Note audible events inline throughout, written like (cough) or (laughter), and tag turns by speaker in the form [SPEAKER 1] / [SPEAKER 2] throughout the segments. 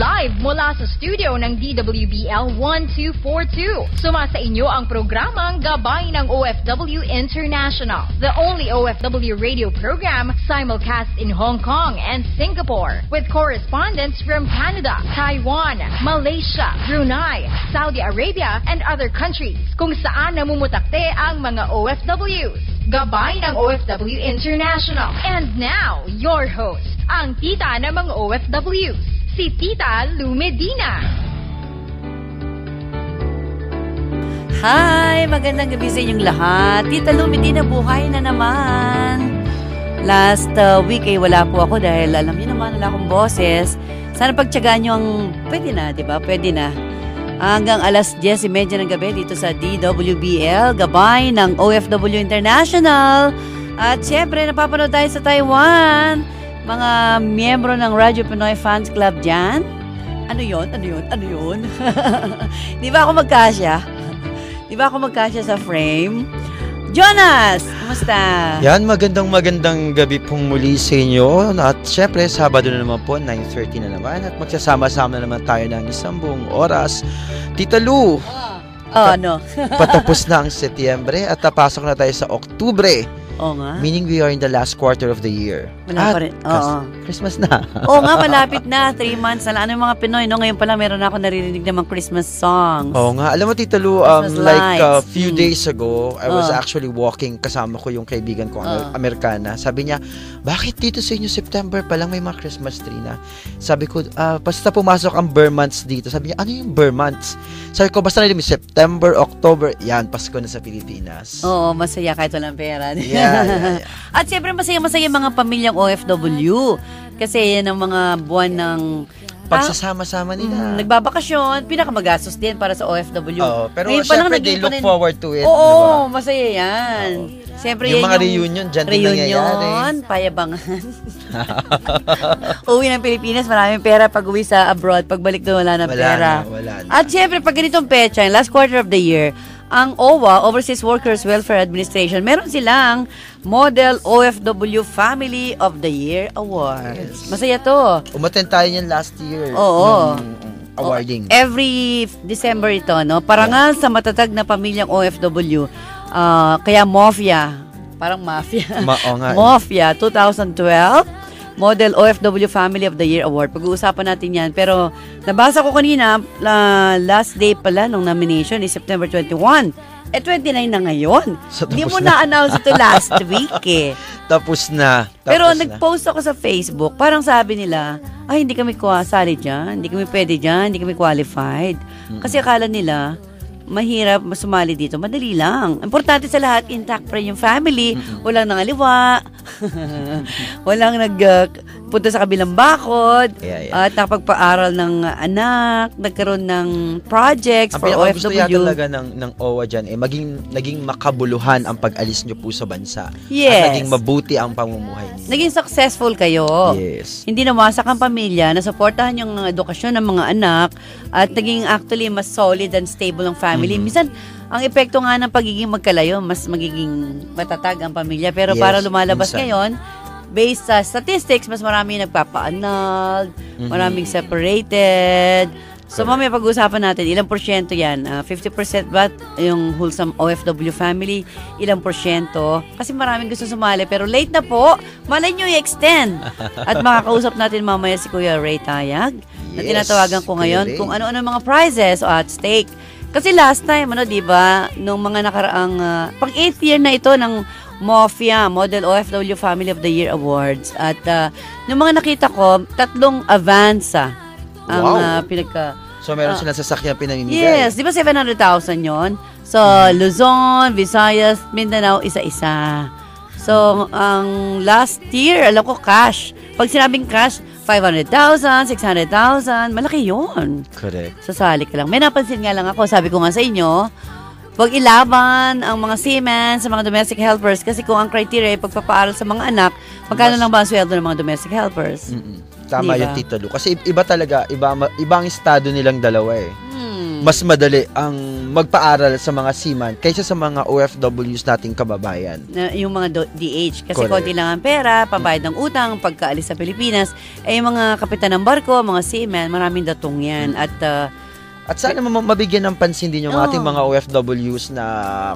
[SPEAKER 1] Live mula sa studio ng DWBL 1242. Suma sa inyo ang programang Gabay ng OFW International, the only OFW radio program simulcast in Hong Kong and Singapore with correspondents from Canada, Taiwan, Malaysia, Brunei, Saudi Arabia, and other countries kung saan namumutakte ang mga OFWs. Gabay ng OFW International. And now, your host, ang tita ng mga OFWs, si Tita Lu Medina.
[SPEAKER 2] Hi! Magandang gabi sa inyong lahat. Tita Lu Medina, buhay na naman. Last uh, week ay wala po ako dahil alam niyo naman wala akong boses. Sana pagtyagaan niyo ang pwede na, di ba? Pwede na. Hanggang alas 10.30 ng gabi dito sa DWBL, gabay ng OFW International. At syempre, napapanood tayo sa Taiwan. Mga miyembro ng Radyo Pinoy Fans Club dyan. Ano yon? Ano yon? Ano yon? (laughs) Di ba ako magkasya? Di ba ako magkasya sa frame? Jonas! Kumusta?
[SPEAKER 3] Yan, magandang magandang gabi pong muli sa inyo. At syempre, Sabado na naman po, 9.30 na naman. At magsasama-sama na naman tayo ng isang buong oras. Tita Lu,
[SPEAKER 2] Oh, ano?
[SPEAKER 3] patapos na ang Setyembre at napasok na tayo sa Oktubre.
[SPEAKER 2] Oo nga.
[SPEAKER 3] Meaning we are in the last quarter of the year.
[SPEAKER 2] Wala
[SPEAKER 3] At
[SPEAKER 2] pa rin. Oo.
[SPEAKER 3] Christmas na. (laughs)
[SPEAKER 2] Oo nga, malapit na. Three months na lang. Ano yung mga Pinoy, no? Ngayon pala, meron ako naririnig namang Christmas songs.
[SPEAKER 3] Oo nga. Alam mo, Tita Lu, um,
[SPEAKER 2] Christmas
[SPEAKER 3] like a
[SPEAKER 2] lights.
[SPEAKER 3] few
[SPEAKER 2] Mm.
[SPEAKER 3] days ago, I was
[SPEAKER 2] Oh.
[SPEAKER 3] actually walking kasama ko yung kaibigan ko,
[SPEAKER 2] Oh.
[SPEAKER 3] Amer- Amerikana. Sabi niya, bakit dito sa inyo September pa lang may mga Christmas tree na? Sabi ko, ah, basta pumasok ang Burr months dito. Sabi niya, ano yung Burr months? Sabi ko, basta na September, October, yan, Pasko na sa Pilipinas.
[SPEAKER 2] Oo, masaya kahit walang pera.
[SPEAKER 3] Yeah, yeah, yeah. (laughs)
[SPEAKER 2] At siyempre, masaya-masaya mga pamilyang OFW. Kasi yan ang mga buwan ng...
[SPEAKER 3] Pagsasama-sama
[SPEAKER 2] Ah,
[SPEAKER 3] nila.
[SPEAKER 2] mm, nagbabakasyon, pinakamagastos din para sa OFW.
[SPEAKER 3] Oo, pero
[SPEAKER 2] Ngayon pa lang
[SPEAKER 3] syempre, they look
[SPEAKER 2] rin-
[SPEAKER 3] forward to it.
[SPEAKER 2] Oo,
[SPEAKER 3] di ba?
[SPEAKER 2] masaya yan. Siyempre,
[SPEAKER 3] Yung
[SPEAKER 2] yan
[SPEAKER 3] mga reunion, dyan din nangyayari.
[SPEAKER 2] Reunion, payabangan. (laughs) uwi ng Pilipinas, maraming pera pag uwi sa abroad. Pagbalik doon, wala na
[SPEAKER 3] Wala
[SPEAKER 2] pera.
[SPEAKER 3] na, wala na.
[SPEAKER 2] At syempre, pag ganitong pecha, yung last quarter of the year, ang OWA, Overseas Workers Welfare Administration, meron silang Model OFW Family of the Year Award.
[SPEAKER 3] Yes.
[SPEAKER 2] Masaya to.
[SPEAKER 3] Umaten tayo niyan last year.
[SPEAKER 2] Oo.
[SPEAKER 3] Nung, awarding.
[SPEAKER 2] Every December ito, no? Parangal sa matatag na pamilyang OFW. Ah, kaya Mafia. Parang Mafia.
[SPEAKER 3] Ma- oo nga (laughs) eh.
[SPEAKER 2] Mafia 2012 Model OFW Family of the Year Award. Pag-uusapan natin yan. Pero nabasa ko kanina, la- last day pala ng nomination is September 21. Eh, 29 na ngayon.
[SPEAKER 3] So,
[SPEAKER 2] Hindi mo
[SPEAKER 3] tapos na.
[SPEAKER 2] na-announce ito last (laughs) week eh.
[SPEAKER 3] Tapos na. Tapos
[SPEAKER 2] Pero
[SPEAKER 3] na.
[SPEAKER 2] nag-post ako sa Facebook, parang sabi nila, ay hindi kami sali dyan, hindi kami pwede dyan, hindi kami qualified. Kasi akala nila, mahirap sumali dito. Madali lang. Importante sa lahat, intact pa rin yung family. Walang nangaliwa. (laughs) Walang nag uh, punta sa kabilang bakod.
[SPEAKER 3] Yeah, yeah.
[SPEAKER 2] At nakapagpaaral ng anak. Nagkaroon ng projects
[SPEAKER 3] Ang
[SPEAKER 2] for
[SPEAKER 3] pinakagusto yata
[SPEAKER 2] OFW.
[SPEAKER 3] talaga ng, ng OWA dyan, eh, maging, naging makabuluhan ang pag-alis nyo po sa bansa.
[SPEAKER 2] Yes.
[SPEAKER 3] At naging mabuti ang pamumuhay niyo.
[SPEAKER 2] Naging successful kayo.
[SPEAKER 3] Yes.
[SPEAKER 2] Hindi nawasak ang pamilya, nasuportahan yung edukasyon ng mga anak at naging actually mas solid and stable ang family.
[SPEAKER 3] Mm-hmm.
[SPEAKER 2] Minsan, ang epekto nga ng pagiging magkalayo, mas magiging matatag ang pamilya. Pero
[SPEAKER 3] Yes,
[SPEAKER 2] para lumalabas
[SPEAKER 3] minsan.
[SPEAKER 2] ngayon, based sa statistics, mas marami nagpapa-annulled,
[SPEAKER 3] Mm-hmm.
[SPEAKER 2] maraming separated. So mamaya pag-usapan natin, ilang porsyento yan? Ah, 50% ba yung wholesome OFW family? Ilang porsyento? Kasi maraming gusto sumali, pero late na po. Malay nyo i-extend. (laughs) At makakausap natin mamaya si Kuya Ray Tayag na
[SPEAKER 3] Yes,
[SPEAKER 2] tinatawagan ko ngayon kung ano-ano mga prizes o at stake. Kasi last time, ano, di ba, nung mga nakaraang, ah, pang 8th year na ito ng MOFIA, Model OFW Family of the Year Awards. At uh, yung mga nakita ko, tatlong Avanza ang
[SPEAKER 3] Wow.
[SPEAKER 2] ah, pinagka...
[SPEAKER 3] So, meron
[SPEAKER 2] Ah.
[SPEAKER 3] silang sasakyan pinamimigay.
[SPEAKER 2] Yes, di ba 700,000 yon? So, Luzon, Visayas, Mindanao, isa-isa. So, ang last year, alam ko, cash. Pag sinabing cash, 500,000, 600,000, malaki yon.
[SPEAKER 3] Correct.
[SPEAKER 2] Sasali ka lang. May napansin nga lang ako, sabi ko nga sa inyo, Huwag ilaban ang mga seamen sa mga domestic helpers kasi kung ang criteria ay pagpapaaral sa mga anak, magkano lang ba ang sweldo ng mga domestic helpers?
[SPEAKER 3] Mm-mm. Tama
[SPEAKER 2] Diba?
[SPEAKER 3] yung Tito Lu. Kasi iba talaga, iba, iba ang estado nilang dalawa eh.
[SPEAKER 2] Hmm.
[SPEAKER 3] mas madali ang magpaaral sa mga seaman kaysa sa mga OFWs nating kababayan.
[SPEAKER 2] Na, yung mga do- DH. Kasi
[SPEAKER 3] Correct.
[SPEAKER 2] konti lang ang pera, pambayad ng utang, pagkaalis sa Pilipinas. Eh, yung mga kapitan ng barko, mga seamen, maraming datong yan. At uh,
[SPEAKER 3] At sana ma- mabigyan ng pansin din yung
[SPEAKER 2] Oo.
[SPEAKER 3] ating mga OFWs na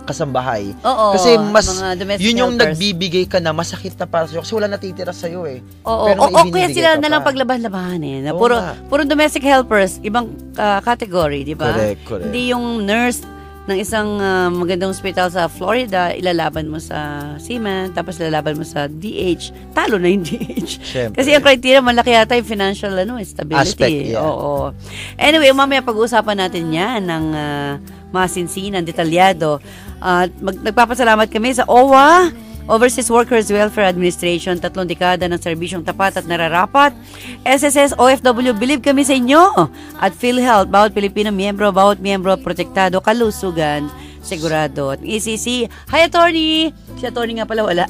[SPEAKER 3] kasambahay.
[SPEAKER 2] oo,
[SPEAKER 3] Kasi mas,
[SPEAKER 2] mga domestic
[SPEAKER 3] yun yung
[SPEAKER 2] helpers.
[SPEAKER 3] nagbibigay ka na masakit na para sa'yo kasi wala natitira sa'yo eh.
[SPEAKER 2] Oo,
[SPEAKER 3] Pero
[SPEAKER 2] oo,
[SPEAKER 3] may
[SPEAKER 2] kaya
[SPEAKER 3] ibinibigay
[SPEAKER 2] sila
[SPEAKER 3] ka
[SPEAKER 2] na lang
[SPEAKER 3] pa.
[SPEAKER 2] paglaban-labanan. Na
[SPEAKER 3] Oo
[SPEAKER 2] puro,
[SPEAKER 3] nga.
[SPEAKER 2] puro domestic helpers, ibang ah, category, di ba?
[SPEAKER 3] Correct, correct.
[SPEAKER 2] Hindi yung nurse ng isang ah, magandang hospital sa Florida, ilalaban mo sa seaman, tapos ilalaban mo sa DH. Talo na yung (laughs) DH.
[SPEAKER 3] Siyempre.
[SPEAKER 2] Kasi ang criteria, malaki yata yung financial ano, eh, stability.
[SPEAKER 3] Aspect, yeah.
[SPEAKER 2] Oo. Anyway, mamaya pag-uusapan natin yan ng uh, masinsinan, detalyado. At mag- nagpapasalamat kami sa OWA, Overseas Workers Welfare Administration, tatlong dekada ng serbisyong tapat at nararapat. SSS OFW, believe kami sa inyo. At PhilHealth, bawat Pilipino miyembro, bawat miyembro, protektado, kalusugan, sigurado. At ECC, hi attorney! Si attorney nga pala wala.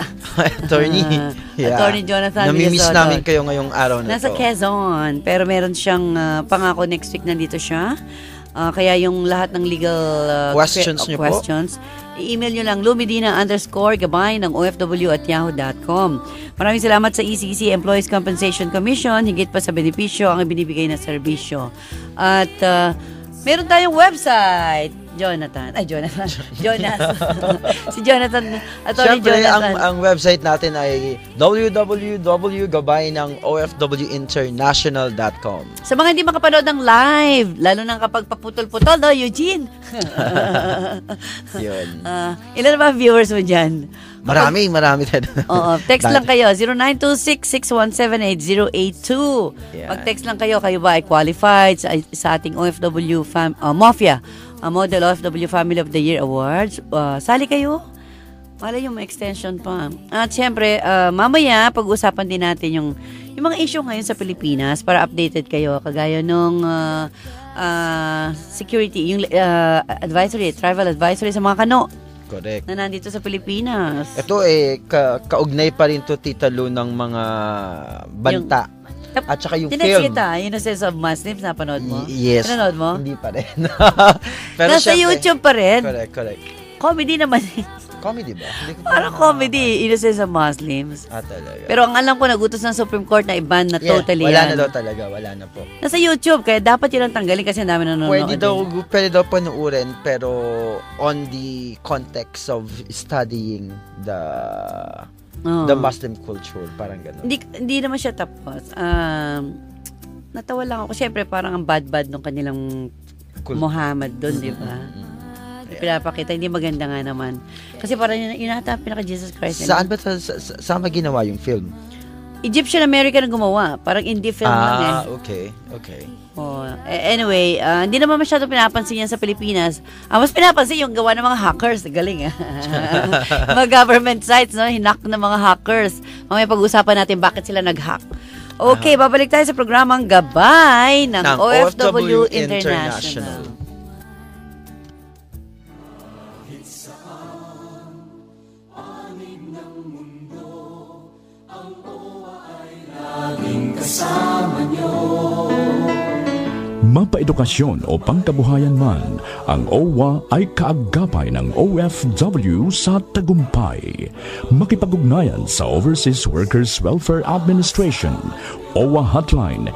[SPEAKER 3] attorney.
[SPEAKER 2] Ah, Attorney Jonathan
[SPEAKER 3] Namimiss
[SPEAKER 2] Villasoto.
[SPEAKER 3] namin kayo ngayong araw na
[SPEAKER 2] Nasa
[SPEAKER 3] to.
[SPEAKER 2] Quezon. Pero meron siyang ah, pangako next week nandito siya. Ah, kaya yung lahat ng legal ah,
[SPEAKER 3] Questions
[SPEAKER 2] que-
[SPEAKER 3] niyo po?
[SPEAKER 2] I-email nyo lang lumidina underscore gabay ng OFW at yahoo.com. Maraming salamat sa ECC Employees Compensation Commission. Higit pa sa benepisyo ang ibinibigay na serbisyo. At ah, meron tayong website. Jonathan. Ay, Jonathan. (laughs) Jonas. (laughs) si Jonathan. Attorney
[SPEAKER 3] Siyempre, ang,
[SPEAKER 2] Jonathan.
[SPEAKER 3] ang website natin ay www.gabay ng ofwinternational.com
[SPEAKER 2] Sa mga hindi makapanood ng live, lalo na kapag paputol-putol, no, Eugene? (laughs)
[SPEAKER 3] Yun.
[SPEAKER 2] Ah, ilan ba ang viewers mo dyan?
[SPEAKER 3] Marami, marami tayo.
[SPEAKER 2] Oo, text lang kayo, 0926-617-8082.
[SPEAKER 3] Yeah.
[SPEAKER 2] Mag-text lang kayo, kayo ba ay qualified sa, sa ating OFW fam, uh, Mafia, uh, Model OFW Family of the Year Awards. Uh, sali kayo. Malay yung extension pa. At syempre, uh, mamaya, pag-usapan din natin yung, yung mga issue ngayon sa Pilipinas para updated kayo. Kagaya nung uh, uh, security, yung uh, advisory, travel advisory sa mga kano
[SPEAKER 3] Correct.
[SPEAKER 2] na nandito sa Pilipinas.
[SPEAKER 3] Ito eh, ka, kaugnay pa rin to Tita Lu ng mga banta.
[SPEAKER 2] Tap-
[SPEAKER 3] At saka yung film.
[SPEAKER 2] kita, Innocence of Muslims, napanood mo?
[SPEAKER 3] Y- yes.
[SPEAKER 2] Pinanood mo?
[SPEAKER 3] Hindi pa rin. (laughs) Pero
[SPEAKER 2] Nasa
[SPEAKER 3] syempre-
[SPEAKER 2] YouTube pa rin.
[SPEAKER 3] Correct, correct.
[SPEAKER 2] Comedy naman.
[SPEAKER 3] Comedy ba? Hindi ko
[SPEAKER 2] Parang comedy, Innocence of Muslims.
[SPEAKER 3] Ah, talaga.
[SPEAKER 2] Pero ang alam ko, nagutos ng Supreme Court na i-ban na
[SPEAKER 3] Yeah,
[SPEAKER 2] totally
[SPEAKER 3] wala
[SPEAKER 2] yan.
[SPEAKER 3] na daw talaga, wala na po.
[SPEAKER 2] Nasa YouTube, kaya dapat yun ang tanggalin kasi ang dami nanonood.
[SPEAKER 3] Pwede daw,
[SPEAKER 2] eh.
[SPEAKER 3] pwede daw panuurin, pero on the context of studying the
[SPEAKER 2] Oo.
[SPEAKER 3] the Muslim culture, parang gano'n.
[SPEAKER 2] Hindi, hindi naman siya tapos. Um, natawa lang ako. Siyempre, parang ang bad-bad nung kanilang
[SPEAKER 3] Cool.
[SPEAKER 2] Muhammad doon, di ba? Pinapakita, hindi maganda nga naman. Kasi parang yun, yun ata pinaka-Jesus Christ.
[SPEAKER 3] Saan ba, sa, sa, saan ba ginawa yung film?
[SPEAKER 2] Egyptian American ang gumawa. Parang indie film lang eh.
[SPEAKER 3] ah, okay, okay.
[SPEAKER 2] Oh, eh, anyway, ah, hindi naman masyado pinapansin yan sa Pilipinas. Ang mas pinapansin yung gawa ng mga hackers. Galing ah. (laughs) mga government sites, no? Hinak ng mga hackers. Mamaya pag-usapan natin bakit sila nag-hack. Okay, babalik tayo sa programang Gabay ng,
[SPEAKER 3] Ng
[SPEAKER 2] OFW,
[SPEAKER 3] OFW
[SPEAKER 2] International.
[SPEAKER 3] International.
[SPEAKER 4] Mapaedukasyon o pangkabuhayan man, ang OWA ay kaagapay ng OFW sa tagumpay. Makipag-ugnayan sa Overseas Workers Welfare Administration, OWA Hotline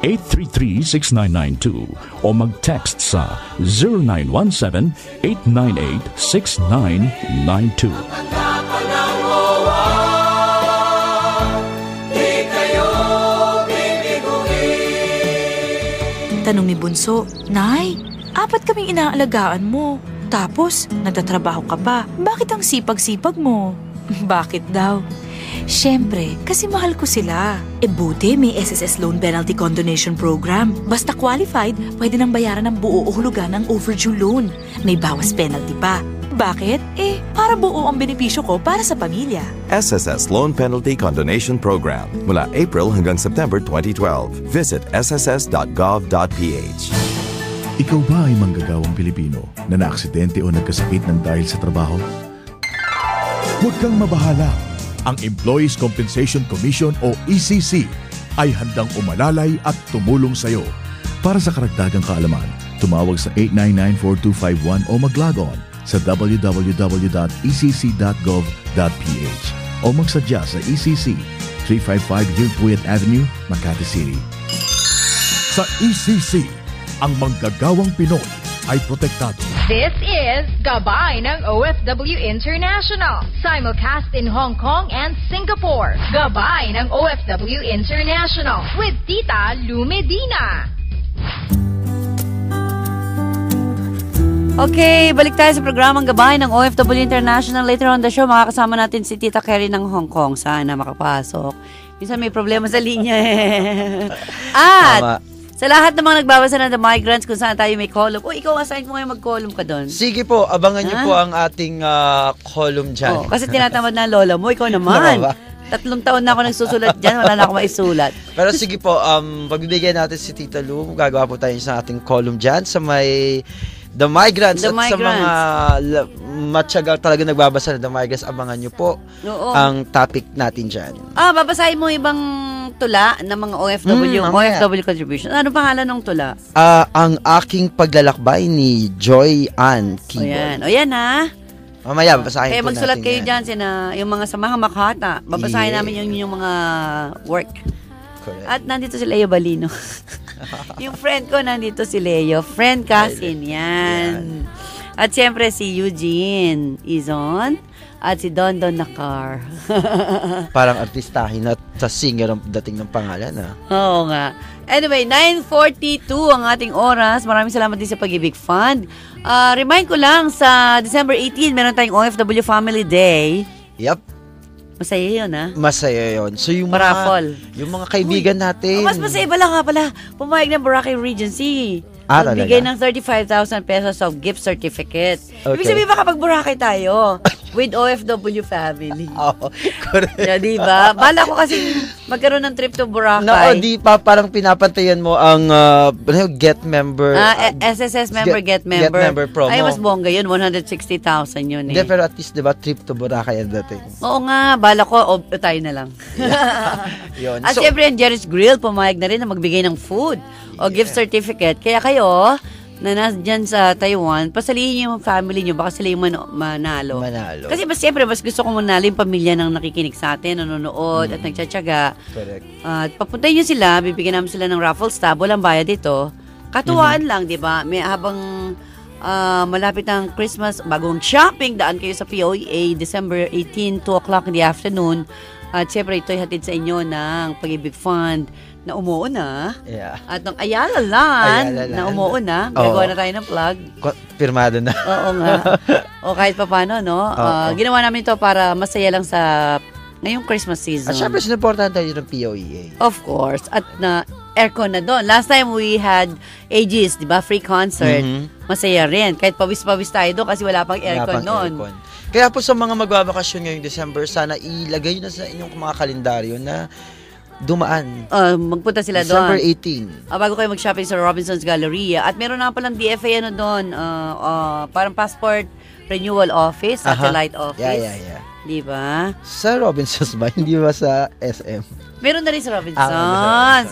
[SPEAKER 4] 833-6992 o mag-text sa 0917-898-6992.
[SPEAKER 5] Tanong ni Bunso, Nay, apat kaming inaalagaan mo. Tapos, nagtatrabaho ka pa. Bakit ang sipag-sipag mo? (laughs) Bakit daw? Siyempre, kasi mahal ko sila. E buti may SSS Loan Penalty Condonation Program. Basta qualified, pwede nang bayaran ng buo o hulugan ng overdue loan. May bawas penalty pa. Bakit? Eh, para buo ang benepisyo ko para sa pamilya.
[SPEAKER 6] SSS Loan Penalty Condonation Program mula April hanggang September 2012. Visit sss.gov.ph.
[SPEAKER 7] Ikaw ba ay manggagawang Pilipino na naaksidente o nagkasakit ng dahil sa trabaho? Huwag kang mabahala. Ang Employees Compensation Commission o ECC ay handang umalalay at tumulong sa iyo. Para sa karagdagang kaalaman, tumawag sa 899-4251 o mag-log on sa www.ecc.gov.ph o magsadya sa ECC 355 Hillpuyat Avenue, Makati City. Sa ECC, ang manggagawang Pinoy ay protektado.
[SPEAKER 1] This is Gabay ng OFW International. Simulcast in Hong Kong and Singapore. Gabay ng OFW International with Tita Lu
[SPEAKER 2] Okay, balik tayo sa programang Gabay ng OFW International. Later on the show, makakasama natin si Tita Kerry ng Hong Kong. Sana makapasok. Minsan may problema sa linya eh. (laughs) At,
[SPEAKER 3] Tama.
[SPEAKER 2] sa lahat ng mga nagbabasa ng The Migrants kung saan tayo may column. O, ikaw assign mo ngayon mag-column ka doon.
[SPEAKER 3] Sige po, abangan niyo
[SPEAKER 2] Ah?
[SPEAKER 3] po ang ating ah, column dyan.
[SPEAKER 2] Oh, kasi tinatamad na lola mo, ikaw naman. Tatlong taon na ako nagsusulat dyan, wala na ako maisulat. (laughs)
[SPEAKER 3] Pero sige po, um, pagbibigyan natin si Tita Lu, gagawa po tayo sa ating column dyan sa may The Migrants
[SPEAKER 2] The
[SPEAKER 3] at sa
[SPEAKER 2] Migrants.
[SPEAKER 3] mga la- matyagang talaga nagbabasa ng The Migrants, abangan nyo po
[SPEAKER 2] Oo.
[SPEAKER 3] ang topic natin dyan.
[SPEAKER 2] Ah, babasahin mo ibang tula ng mga OFW,
[SPEAKER 3] Mm, mamaya.
[SPEAKER 2] OFW contribution. Ano pangalan ng tula?
[SPEAKER 3] Ah, ang aking paglalakbay ni Joy Ann
[SPEAKER 2] O
[SPEAKER 3] Kibon.
[SPEAKER 2] yan. O yan ha.
[SPEAKER 3] Mamaya, babasahin
[SPEAKER 2] Kaya
[SPEAKER 3] po
[SPEAKER 2] magsulat
[SPEAKER 3] natin
[SPEAKER 2] kayo
[SPEAKER 3] yan.
[SPEAKER 2] dyan sina, yung mga samaha makhata. Babasahin
[SPEAKER 3] Yeah.
[SPEAKER 2] namin yung, yung mga work.
[SPEAKER 3] Correct.
[SPEAKER 2] At nandito si Leo Balino. (laughs) (laughs) yung friend ko nandito si Leo. Friend cousin yan. At siyempre si Eugene Izon. At si Don Don Nakar. (laughs)
[SPEAKER 3] Parang artistahin at sa singer ang dating ng pangalan. Ah.
[SPEAKER 2] Oo nga. Anyway, 9.42 ang ating oras. Maraming salamat din sa Pag-ibig Fund. Ah, remind ko lang, sa December 18, meron tayong OFW Family Day.
[SPEAKER 3] Yep,
[SPEAKER 2] Masaya yun, ha?
[SPEAKER 3] masaya yon. So yung
[SPEAKER 2] Paraffol.
[SPEAKER 3] mga, yung mga kaibigan natin.
[SPEAKER 2] Mas masaya pala nga pala. Pumayag ng Boracay Regency.
[SPEAKER 3] Ah,
[SPEAKER 2] Magbigay ng 35,000 pesos of gift certificate. Ibig
[SPEAKER 3] Okay.
[SPEAKER 2] sabihin baka pag Boracay tayo (laughs) with OFW family.
[SPEAKER 3] Oo, correct.
[SPEAKER 2] Yeah, di ba? Bala ko kasi magkaroon ng trip to Boracay.
[SPEAKER 3] Na, o, di pa parang pinapantayan mo ang uh, ano get member.
[SPEAKER 2] Ah,
[SPEAKER 3] uh,
[SPEAKER 2] eh, SSS member, get,
[SPEAKER 3] Get-
[SPEAKER 2] member.
[SPEAKER 3] Get member promo.
[SPEAKER 2] Ay, mas bongga yun. 160,000 yun eh.
[SPEAKER 3] Hindi, pero at least, di ba, trip to Boracay ang dating.
[SPEAKER 2] Oo nga, bala ko, o, tayo na lang. (laughs)
[SPEAKER 3] Yun.
[SPEAKER 2] At
[SPEAKER 3] So-
[SPEAKER 2] syempre, ang Jerry's Grill, pumayag na rin na magbigay ng food o gift certificate. Kaya kayo, na nandyan sa Taiwan, pasalihin niyo yung family niyo, baka sila yung man- manalo.
[SPEAKER 3] Manalo.
[SPEAKER 2] Kasi mas siyempre, mas gusto ko manalo yung pamilya ng nakikinig sa atin, nanonood
[SPEAKER 3] Mm.
[SPEAKER 2] at nagtsatsaga.
[SPEAKER 3] Correct.
[SPEAKER 2] At papuntayin niyo sila, bibigyan namin sila ng raffle tab, walang bayad dito. Katuwaan
[SPEAKER 3] Mm-hmm.
[SPEAKER 2] lang, di ba? May habang ah, malapit ang Christmas, bagong shopping, daan kayo sa POEA, December 18, 2 o'clock in the afternoon. At syempre, ito'y hatid sa inyo ng Pag-ibig Fund na umuuna.
[SPEAKER 3] Yeah.
[SPEAKER 2] At ng Ayala Land
[SPEAKER 3] Ayala
[SPEAKER 2] na
[SPEAKER 3] Land.
[SPEAKER 2] umuuna.
[SPEAKER 3] Oo.
[SPEAKER 2] Gagawa na tayo ng plug.
[SPEAKER 3] Ko- Pirmado na.
[SPEAKER 2] Oo nga. (laughs) o kahit pa paano, no?
[SPEAKER 3] Oo.
[SPEAKER 2] ginawa namin ito para masaya lang sa ngayong Christmas season.
[SPEAKER 3] At syempre, sinuportahan tayo ng POEA.
[SPEAKER 2] Of course. At na aircon na doon. Last time we had AGs, di ba? Free concert.
[SPEAKER 3] Mhm.
[SPEAKER 2] Masaya rin. Kahit pawis-pawis tayo doon kasi wala pang
[SPEAKER 3] Wala
[SPEAKER 2] aircon
[SPEAKER 3] pang
[SPEAKER 2] noon.
[SPEAKER 3] aircon. Kaya po sa mga magbabakasyon ngayong December, sana ilagay na sa inyong mga kalendaryo na dumaan.
[SPEAKER 2] Ah, magpunta sila
[SPEAKER 3] December
[SPEAKER 2] doon.
[SPEAKER 3] 18.
[SPEAKER 2] Ah, bago kayo mag-shopping sa Robinson's Galleria. At meron na palang DFA ano doon, ah, ah, parang passport renewal office, satellite office.
[SPEAKER 3] Yeah, yeah, yeah.
[SPEAKER 2] Di ba?
[SPEAKER 3] Sa Robinsons ba? (laughs) Hindi ba sa SM?
[SPEAKER 2] Meron na rin sa Robinsons.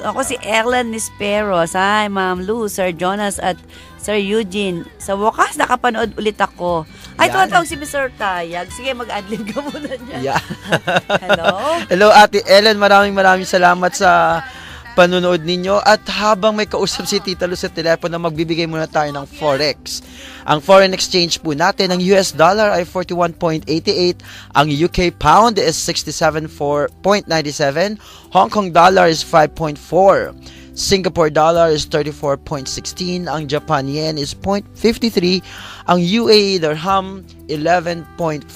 [SPEAKER 3] Ah.
[SPEAKER 2] Ako si Ellen Nisperos. Hi, Ma'am Lou, Sir Jonas at Sir Eugene. Sa wakas, nakapanood ulit ako. Ay,
[SPEAKER 3] Yan.
[SPEAKER 2] tumatawag si Mr. Tayag. Sige, mag-adlib ka muna niya.
[SPEAKER 3] Yeah. (laughs)
[SPEAKER 2] Hello? (laughs)
[SPEAKER 3] Hello, Ate Ellen. Maraming maraming salamat sa panonood ninyo. At habang may kausap si Tita Luz sa telepono, magbibigay muna tayo ng Forex. Ang foreign exchange po natin, ang US dollar ay 41.88, ang UK pound is 67.97, Hong Kong dollar is 5.4, Singapore dollar is 34.16, ang Japan yen is 0.53, ang UAE dirham 11.40,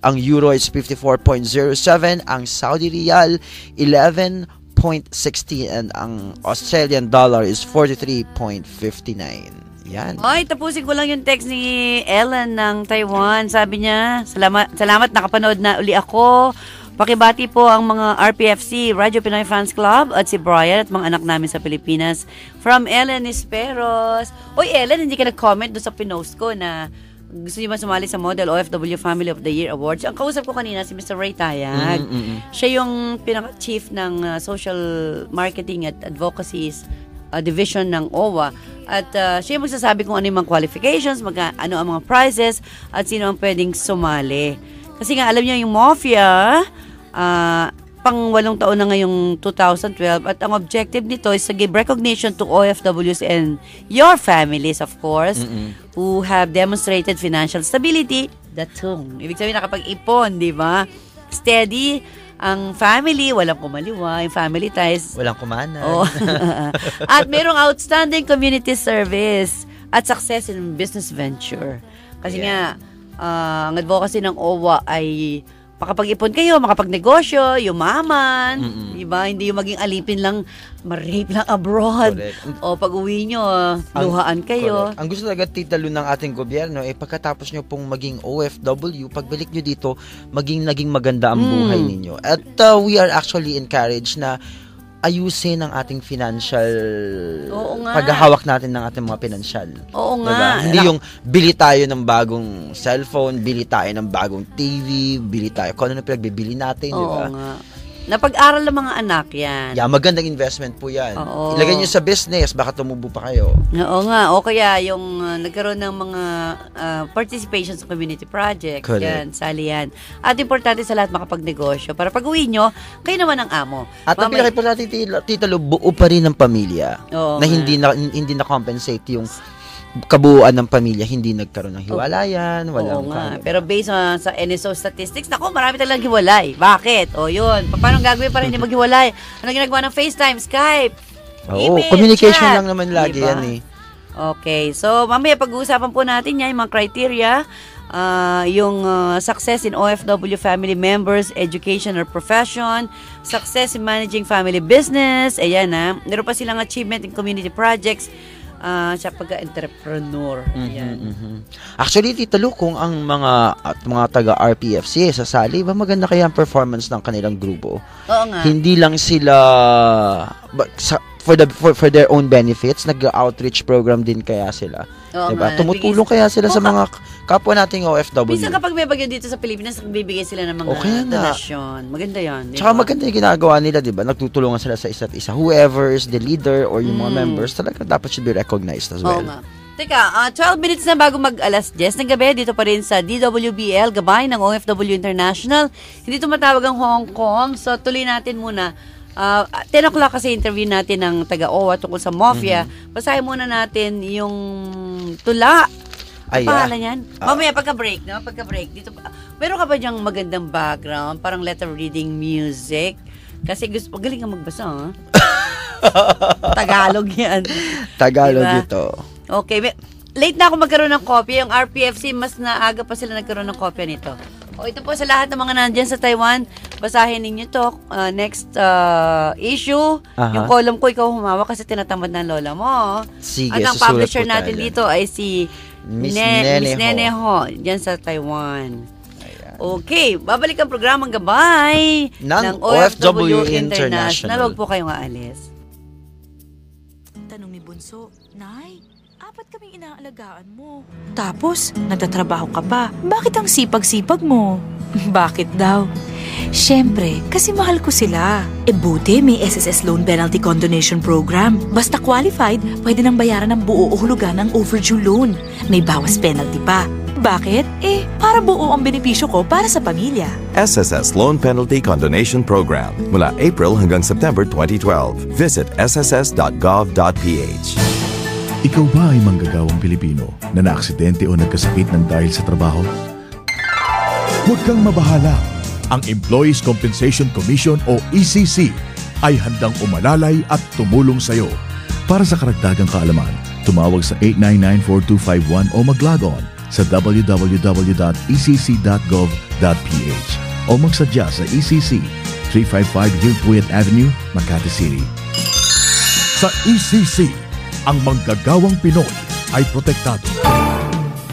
[SPEAKER 3] ang euro is 54.07, ang Saudi rial 11.40. 0.60 and ang Australian dollar is 43.59. Yan.
[SPEAKER 2] Ay, tapusin ko lang yung text ni Ellen ng Taiwan. Sabi niya, salamat, salamat nakapanood na uli ako. Pakibati po ang mga RPFC, Radyo Pinoy Fans Club at si Brian at mga anak namin sa Pilipinas. From Ellen Esperos. Oy, Ellen, hindi ka nag-comment doon sa pinost ko na gusto niyo ba sumali sa Model OFW Family of the Year Awards? Ang kausap ko kanina, si Mr. Ray Tayag.
[SPEAKER 3] Mm, mm, mm.
[SPEAKER 2] Siya yung pinaka-chief ng uh, social marketing at advocacies uh, division ng OWA. At uh, siya yung magsasabi kung ano yung mga qualifications, magka, ano ang mga prizes, at sino ang pwedeng sumali. Kasi nga, alam niyo yung Mafia, uh, pang walong taon na ngayong 2012 at ang objective nito is to give recognition to OFWs and your families of course who have demonstrated financial stability datong ibig sabihin nakapag-ipon di ba steady ang family walang kumaliwa yung family ties
[SPEAKER 3] Walang kumanan.
[SPEAKER 2] Oh. (laughs) at merong outstanding community service at success in business venture. Kasi nga, ah, ang advocacy ng OWA ay makapag-ipon kayo, makapagnegosyo, yumaman, di ba? Hindi yung maging alipin lang, ma-rape lang abroad.
[SPEAKER 3] Correct.
[SPEAKER 2] O pag uwi nyo, luhaan kayo.
[SPEAKER 3] Correct. Ang gusto talaga Tita Lu ng ating gobyerno eh pagkatapos nyo pong maging OFW, pagbalik nyo dito, maging naging maganda ang buhay
[SPEAKER 2] Hmm.
[SPEAKER 3] ninyo. At uh, we are actually encouraged na ayusin ang ating financial
[SPEAKER 2] Oo nga.
[SPEAKER 3] paghahawak natin ng ating mga pinansyal.
[SPEAKER 2] Oo
[SPEAKER 3] Diba?
[SPEAKER 2] nga.
[SPEAKER 3] Hindi yung bili tayo ng bagong cellphone, bili tayo ng bagong TV, bili tayo kung ano na pinagbibili natin, di
[SPEAKER 2] Oo
[SPEAKER 3] ba?
[SPEAKER 2] nga. Napag-aral ng mga anak yan.
[SPEAKER 3] Yeah, magandang investment po yan.
[SPEAKER 2] Oo.
[SPEAKER 3] Ilagay nyo sa business, baka tumubo pa kayo.
[SPEAKER 2] Oo nga, o kaya yung uh, nagkaroon ng mga uh, participation sa community project.
[SPEAKER 3] Correct.
[SPEAKER 2] Yan, sali yan. At importante sa lahat makapagnegosyo para pag uwi nyo, kayo naman ang amo.
[SPEAKER 3] At ang
[SPEAKER 2] Mamay-
[SPEAKER 3] pinaka-importante, Tita, buo pa rin ng pamilya.
[SPEAKER 2] Oo
[SPEAKER 3] na
[SPEAKER 2] nga.
[SPEAKER 3] hindi na hindi na compensate yung kabuuan ng pamilya, hindi nagkaroon ng hiwalayan, walang
[SPEAKER 2] Oo nga.
[SPEAKER 3] kano.
[SPEAKER 2] Pero based on, sa NSO statistics, nako, marami talagang hiwalay. Bakit? O yun. Pa- Paano gagawin para hindi (laughs) maghiwalay? Ano ginagawa ng FaceTime, Skype?
[SPEAKER 3] Oo,
[SPEAKER 2] email,
[SPEAKER 3] communication
[SPEAKER 2] chat.
[SPEAKER 3] lang naman lagi
[SPEAKER 2] Diba?
[SPEAKER 3] yan eh.
[SPEAKER 2] Okay. So, mamaya pag-uusapan po natin yan, yung mga criteria, ah, yung ah, success in OFW family members, education or profession, success in managing family business, ayan na. Meron pa silang achievement in community projects, ah, siya pag-entrepreneur. Ayan.
[SPEAKER 3] Mhm. Actually, Tita Lu, kung ang mga at mga taga RPFC sasali, ba maganda kaya ang performance ng kanilang grupo?
[SPEAKER 2] Oo nga.
[SPEAKER 3] Hindi lang sila ba, sa, for the for, for their own benefits, nag-outreach program din kaya sila.
[SPEAKER 2] Oo
[SPEAKER 3] diba?
[SPEAKER 2] nga.
[SPEAKER 3] Tumutulong kaya sila sa
[SPEAKER 2] Oo,
[SPEAKER 3] mga kapwa nating OFW.
[SPEAKER 2] Minsan kapag may bagyo dito sa Pilipinas, nagbibigay sila ng mga
[SPEAKER 3] O, kaya nga.
[SPEAKER 2] donasyon. Maganda yan. di
[SPEAKER 3] Tsaka
[SPEAKER 2] ba?
[SPEAKER 3] maganda yung ginagawa nila, di ba? Nagtutulungan sila sa isa't isa. Whoever is the leader or yung mga
[SPEAKER 2] Mm.
[SPEAKER 3] members, talaga dapat should be recognized as
[SPEAKER 2] Oo
[SPEAKER 3] well.
[SPEAKER 2] nga. Teka, ah, 12 minutes na bago mag alas 10 ng gabi, dito pa rin sa DWBL, gabay ng OFW International. Hindi tumatawag ang Hong Kong, so tuloy natin muna. Ah, 10 o'clock kasi interview natin ng taga-OWA tungkol sa mafia. Basahin muna natin yung tula.
[SPEAKER 3] Ay,
[SPEAKER 2] Ay, pangalan
[SPEAKER 3] ah.
[SPEAKER 2] yan? Mamaya, pagka-break, no? Pagka-break. Dito, meron ka ba diyang magandang background? Parang letter reading music? Kasi gusto, magaling ka magbasa, ha? (laughs) Tagalog yan.
[SPEAKER 3] Tagalog
[SPEAKER 2] Diba?
[SPEAKER 3] ito.
[SPEAKER 2] Okay. may- Late na ako magkaroon ng kopya. Yung RPFC, mas naaga pa sila nagkaroon ng kopya nito. O ito po sa lahat ng mga nandyan sa Taiwan, basahin ninyo to. Uh, next uh, issue,
[SPEAKER 3] Aha.
[SPEAKER 2] yung column ko, ikaw humawak kasi tinatamad ng lola mo.
[SPEAKER 3] Sige,
[SPEAKER 2] At ang publisher natin
[SPEAKER 3] tayo.
[SPEAKER 2] dito ay si
[SPEAKER 3] Miss
[SPEAKER 2] Ne-
[SPEAKER 3] Nene
[SPEAKER 2] Miss
[SPEAKER 3] Ho.
[SPEAKER 2] Nene Ho, dyan sa Taiwan. Okay, babalik ang programang gabay
[SPEAKER 3] Ng OFW International.
[SPEAKER 2] Huwag po kayong aalis.
[SPEAKER 5] Tanong ni Bunso, Nay, apat kaming inaalagaan mo. Tapos, nagtatrabaho ka pa. Bakit ang sipag-sipag mo? (laughs) Bakit daw? Siyempre, kasi mahal ko sila. E buti may SSS Loan Penalty Condonation Program. Basta qualified, pwede nang bayaran ng buo o hulugan ng overdue loan. May bawas penalty pa. Bakit? Eh, para buo ang benepisyo ko para sa pamilya.
[SPEAKER 6] SSS Loan Penalty Condonation Program mula April hanggang September 2012. Visit sss.gov.ph.
[SPEAKER 7] Ikaw ba ay manggagawang Pilipino na naaksidente o nagkasakit ng dahil sa trabaho? Huwag kang mabahala. Ang Employees Compensation Commission o ECC ay handang umalalay at tumulong sa iyo. Para sa karagdagang kaalaman, tumawag sa 899-4251 o mag-log on sa www.ecc.gov.ph o magsadya sa ECC 355 Hillpuyat Avenue, Makati City. Sa ECC, ang manggagawang Pinoy ay protektado.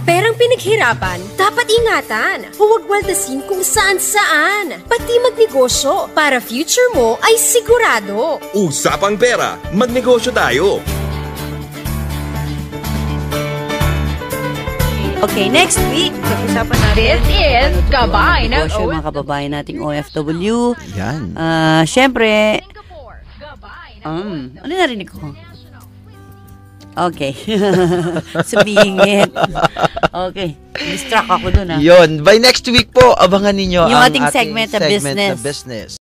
[SPEAKER 8] Perang pinaghirapan, dapat ingatan. Huwag waldasin kung saan-saan. Pati magnegosyo para future mo ay sigurado.
[SPEAKER 9] Usapang pera, magnegosyo tayo.
[SPEAKER 2] Okay, next week, pag-usapan natin.
[SPEAKER 1] This is Gabay ng
[SPEAKER 2] Negosyo, mga kababayan nating OFW.
[SPEAKER 3] Yan.
[SPEAKER 2] Ah,
[SPEAKER 1] Singapore. Gabay ng
[SPEAKER 2] um, ano narinig ko? Okay. (laughs) Sumingit. Okay. Distract ako dun ah.
[SPEAKER 3] Yun. By next week po, abangan ninyo
[SPEAKER 2] Yung
[SPEAKER 3] ang
[SPEAKER 2] ating segment na
[SPEAKER 3] segment
[SPEAKER 2] business.
[SPEAKER 3] na business.